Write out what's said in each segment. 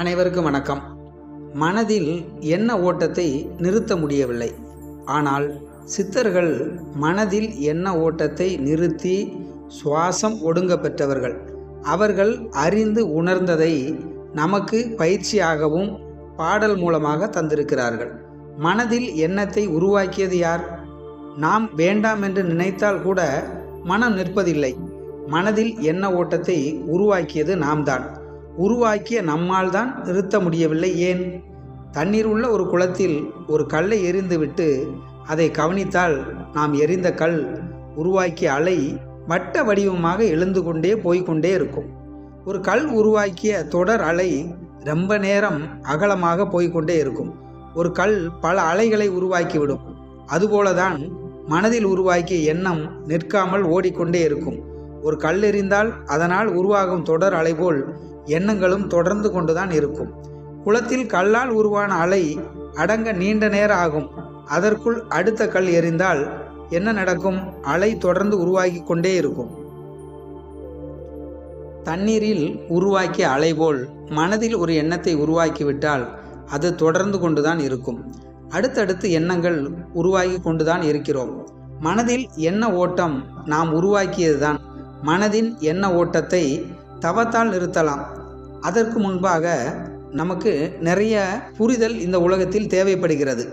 அனைவருக்கும் வணக்கம். மனதில் எண்ண ஓட்டத்தை நிறுத்த முடியவில்லை? ஆனால் சித்தர்கள் மனதில் எண்ண ஓட்டத்தை நிறுத்தி சுவாசம் ஒடுங்க பெற்றவர்கள் அவர்கள் அறிந்து உணர்ந்ததை நமக்கு பயிற்சியாகவும் பாடல் மூலமாக தந்திருக்கிறார்கள். மனதில் எண்ணத்தை உருவாக்கியது யார்? நாம் வேண்டாம் என்று நினைத்தால் கூட மனம் நிற்பதில்லை. மனதில் எண்ண ஓட்டத்தை உருவாக்கியது நாம் தான் உருவாக்கிய நம்மால் தான் நிறுத்த முடியவில்லை. ஏன்? தண்ணீர் உள்ள ஒரு குளத்தில் ஒரு கல்லை எரிந்துவிட்டு அதை கவனித்தால் நாம் எறிந்த கல் உருவாக்கிய அலை வட்ட வடிவமாக எழுந்து கொண்டே போய்க்கொண்டே இருக்கும். ஒரு கல் உருவாக்கிய தொடர் அலை ரொம்ப நேரம் அகலமாக போய்க்கொண்டே இருக்கும். ஒரு கல் பல அலைகளை உருவாக்கிவிடும். அதுபோலதான் மனதில் உருவாக்கிய எண்ணம் நிற்காமல் ஓடிக்கொண்டே இருக்கும். ஒரு கல் எறிந்தால் அதனால் உருவாகும் தொடர் அலை போல் எண்ணங்களும் தொடர்ந்து கொண்டுதான் இருக்கும். குளத்தில் கல்லால் உருவான அலை அடங்க நீண்ட நேரம் ஆகும். அதற்குள் அடுத்த கல் எறிந்தால் என்ன நடக்கும்? அலை தொடர்ந்து உருவாகி கொண்டே இருக்கும். தண்ணீரில் உருவாக்கிய அலை போல் மனதில் ஒரு எண்ணத்தை உருவாக்கிவிட்டால் அது தொடர்ந்து கொண்டுதான் இருக்கும். அடுத்தடுத்து எண்ணங்கள் உருவாகி கொண்டுதான் இருக்கிறோம். மனதில் எண்ண ஓட்டம் நாம் உருவாக்கியதுதான். மனதின் எண்ண ஓட்டத்தை தவத்தால் நிறுத்தலாம். அதற்கு முன்பாக நமக்கு நிறைய புரிதல் இந்த உலகத்தில் தேவைப்படுகிறது.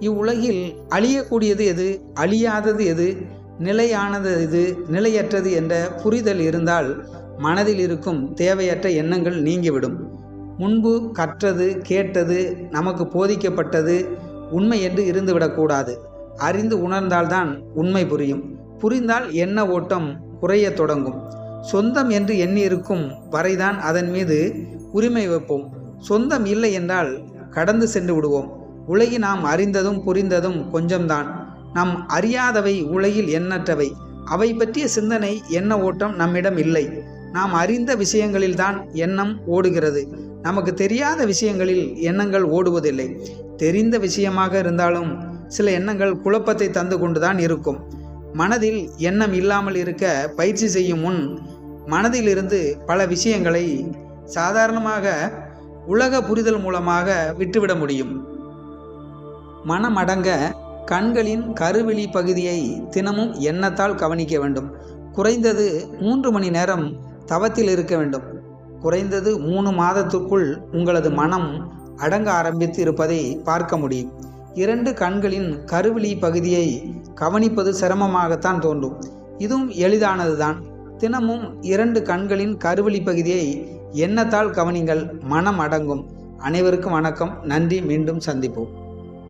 இவ்வுலகில் அழியக்கூடியது எது? அழியாதது எது? நிலையானது எது? நிலையற்றது என்ற புரிதல் இருந்தால் மனதில் இருக்கும் தேவையற்ற எண்ணங்கள் நீங்கிவிடும். முன்பு கற்றது கேட்டது நமக்கு போதிக்கப்பட்டது உண்மை என்று இருந்துவிடக்கூடாது அறிந்து உணர்ந்தால்தான் உண்மை புரியும். புரிந்தால் எண்ண ஓட்டம் குறையத் தொடங்கும். சொந்தம் என்று எண்ணி இருக்கும் வரைதான் அதன் மீது உரிமை வைப்போம். சொந்தம் இல்லை என்றால் கடந்து சென்று விடுவோம். உலகில் நாம் அறிந்ததும் புரிந்ததும் கொஞ்சம்தான். நாம் அறியாதவை உலகில் எண்ணற்றவை. அவை பற்றிய சிந்தனை எண்ண ஓட்டம் நம்மிடம் இல்லை. நாம் அறிந்த விஷயங்களில்தான் எண்ணம் ஓடுகிறது. நமக்கு தெரியாத விஷயங்களில் எண்ணங்கள் ஓடுவதில்லை. தெரிந்த விஷயமாக இருந்தாலும் சில எண்ணங்கள் குழப்பத்தை தந்து கொண்டுதான் இருக்கும். மனதில் எண்ணம் இல்லாமல் இருக்க பயிற்சி செய்யும் முன் மனதிலிருந்து பல விஷயங்களை சாதாரணமாக உலக புரிதல் மூலமாக விட்டுவிட முடியும். மனமடங்க கண்களின் கருவெளி பகுதியை தினமும் எண்ணத்தால் கவனிக்க வேண்டும். குறைந்தது மூன்று மணி நேரம் தவத்தில் இருக்க வேண்டும். குறைந்தது மூணு மாதத்துக்குள் உங்களது மனம் அடங்க ஆரம்பித்து இருப்பதை பார்க்க முடியும். இரண்டு கண்களின் கருவிழி பகுதியை கவனிப்பது சிரமமாகத்தான் தோன்றும். இதுவும் எளிதானதுதான். தினமும் இரண்டு கண்களின் கருவிழி பகுதியை எண்ணத்தால் கவனிங்கள். மனம் அடங்கும். அனைவருக்கும் வணக்கம். நன்றி. மீண்டும் சந்திப்போம்.